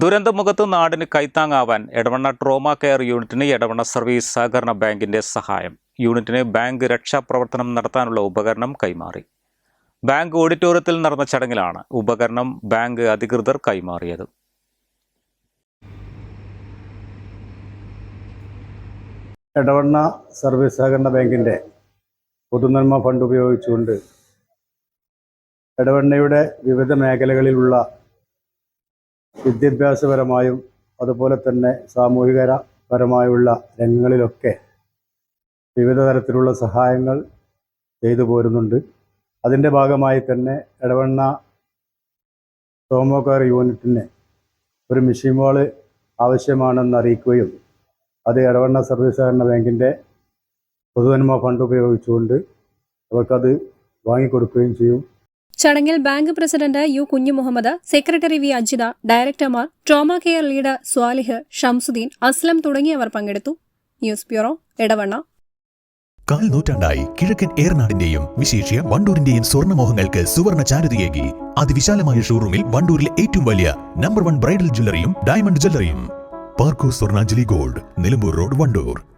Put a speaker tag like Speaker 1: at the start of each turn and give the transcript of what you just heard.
Speaker 1: ദുരന്തമുഖത്ത് നാടിന് കൈത്താങ്ങാവാൻ Edavanna trauma care യൂണിറ്റിന് Edavanna service സഹകരണ ബാങ്കിന്റെ സഹായം. യൂണിറ്റിന് ബാങ്ക് രക്ഷാപ്രവർത്തനം നടത്താനുള്ള ഉപകരണം കൈമാറി. ബാങ്ക് ഓഡിറ്റോറിയത്തിൽ നടന്ന ചടങ്ങിലാണ് ഉപകരണം ബാങ്ക് അധികൃതർ കൈമാറിയത്.
Speaker 2: എടവണ്ണ സർവീസ് സഹകരണ ബാങ്കിന്റെ പൊതുനന്മ ഫണ്ട് ഉപയോഗിച്ചുകൊണ്ട് എടവണ്ണയുടെ വിവിധ മേഖലകളിലുള്ള വിദ്യാഭ്യാസപരമായും അതുപോലെ തന്നെ സാമൂഹികപരമായുള്ള രംഗങ്ങളിലൊക്കെ വിവിധ തരത്തിലുള്ള സഹായങ്ങൾ ചെയ്തു പോരുന്നുണ്ട്. അതിന്റെ ഭാഗമായി തന്നെ ഇടവണ്ണ സോമോക്കാർ യൂണിറ്റിന് ഒരു മിഷീൻ വാൾ ആവശ്യമാണെന്ന് അറിയിക്കുകയും അത് ഇടവണ്ണ സർവീസ് സഹകരണ ബാങ്കിന്റെ പൊതുനന്മ ഫണ്ട് ഉപയോഗിച്ചുകൊണ്ട് അവർക്കത് വാങ്ങിക്കൊടുക്കുകയും ചെയ്യും.
Speaker 3: ചടങ്ങിൽ bank president U Kunjumuhammed secretary V Ajitha ഡയറക്ടർമാർ trauma care leader Swalih Shamsudheen Aslam തുടങ്ങിയവർ പങ്കെടുത്തു. ന്യൂസ് ബ്യൂറോ ഇടവണ്ണ
Speaker 4: കാൽ നൂറ്റാണ്ടായി കിഴക്കൻ ഏറനാടിന്റെയും വിശേഷ്യ വണ്ടൂരിന്റെയും സ്വർണമോഹങ്ങൾക്ക് സുവർണ ചാരുതയേകി. അതിവിശാലമായ ഷോറൂമിൽ വണ്ടൂരിലെ ഏറ്റവും വലിയ നമ്പർ വൺ ബ്രൈഡൽ ജ്വല്ലറിയും diamond ജ്വല്ലറിയും. Parco Swarnanjali gold Nilambur road Wandoor.